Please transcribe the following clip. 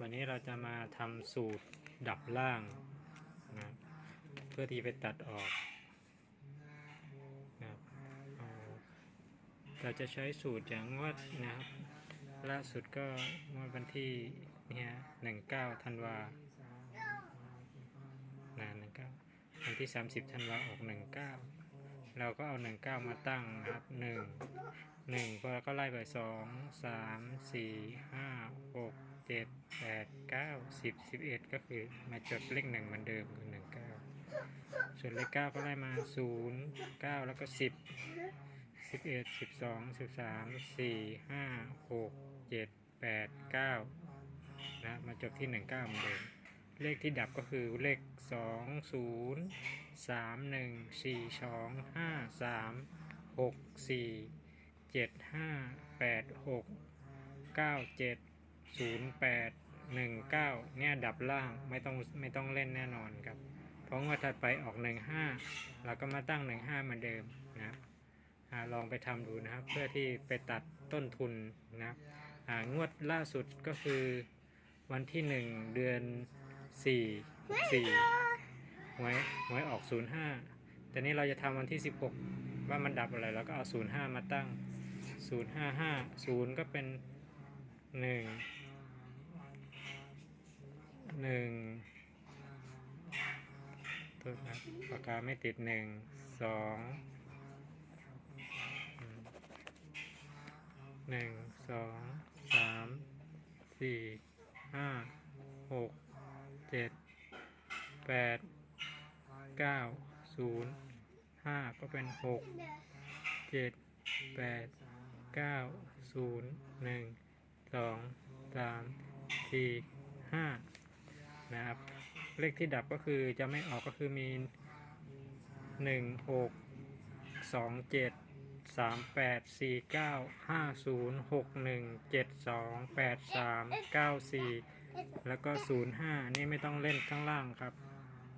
วันนี้เราจะมาทำสูตรดับล่างนะเพื่อที่ไปตัดออกนะครับเเราจะใช้สูตรอย่างงวดนะครับล่าสุดก็งวดวันที่เนี่ยหนึ่งเก้าธันวานะหนึ่งเก้าวันที่สามสิบธันวาออกหนึ่งเก้าเราก็เอาหนึ่งเก้ามาตั้งนะครับหนึ่งหนึ่งพอก็ไล่ไปสองสามสี่ห้าหกเจ็ด ดเก้าสิบสิบเอ็ดก็คือมาจดเลขหนึ่งเหมือนเดิมคือหนึ่งเก้าส่วนเลขเก้าก็ไล่มาศูนย์เก้าแล้วก็สิบสิบเอ็ดสิบสองสิบสามสี่ห้าหกเจ็ดแปดเก้านะมาจบที่หนึ่งเก้าเหมือนเดิมเลขที่ดับก็คือเลขสองศูนย์สามหนึ่งสี่สองห้าสามหกสี่เจ็ดห้าแปดหกเก้าเจ็ดศูนย์แปด หนึ่งเก้าเนี่ยดับล่างไม่ต้องไม่ต้องเล่นแน่นอนครับเพราะงวดถัดไปออกหนึ่งห้าเราก็มาตั้งหนึ่งห้าเหมือนเดิมนะครับลองไปทำดูนะครับ เพื่อที่ไปตัดต้นทุนนะงวดล่าสุดก็คือวันที่หนึ่งเดือนสี่สี่หวยหวยออกศูนย์ห้าแต่นี้เราจะทำวันที่สิบหกว่ามันดับอะไรเราก็เอาศูนย์ห้ามาตั้งศูนย์ห้าห้าศูนย์ก็เป็นหนึ่ง หนึ่งตัวนะปากกาไม่ติดหนึ่งสองหนึ่งสองสามสี่ห้าหกเจ็ดแปดเก้าศูนย์ห้าก็เป็นหกเจ็ดแปดเก้าศูนย์หนึ่งสองสามสี่ห้า เลขที่ดับก็คือจะไม่ออกก็คือมีหนึ่งหกสองเจ็ดสามแปดสี่เก้าห้าศูนย์หกหนึ่งเจ็ดสองแปดสามเก้าสี่แล้วก็ศูนย์ห้านี่ไม่ต้องเล่นข้างล่างครับ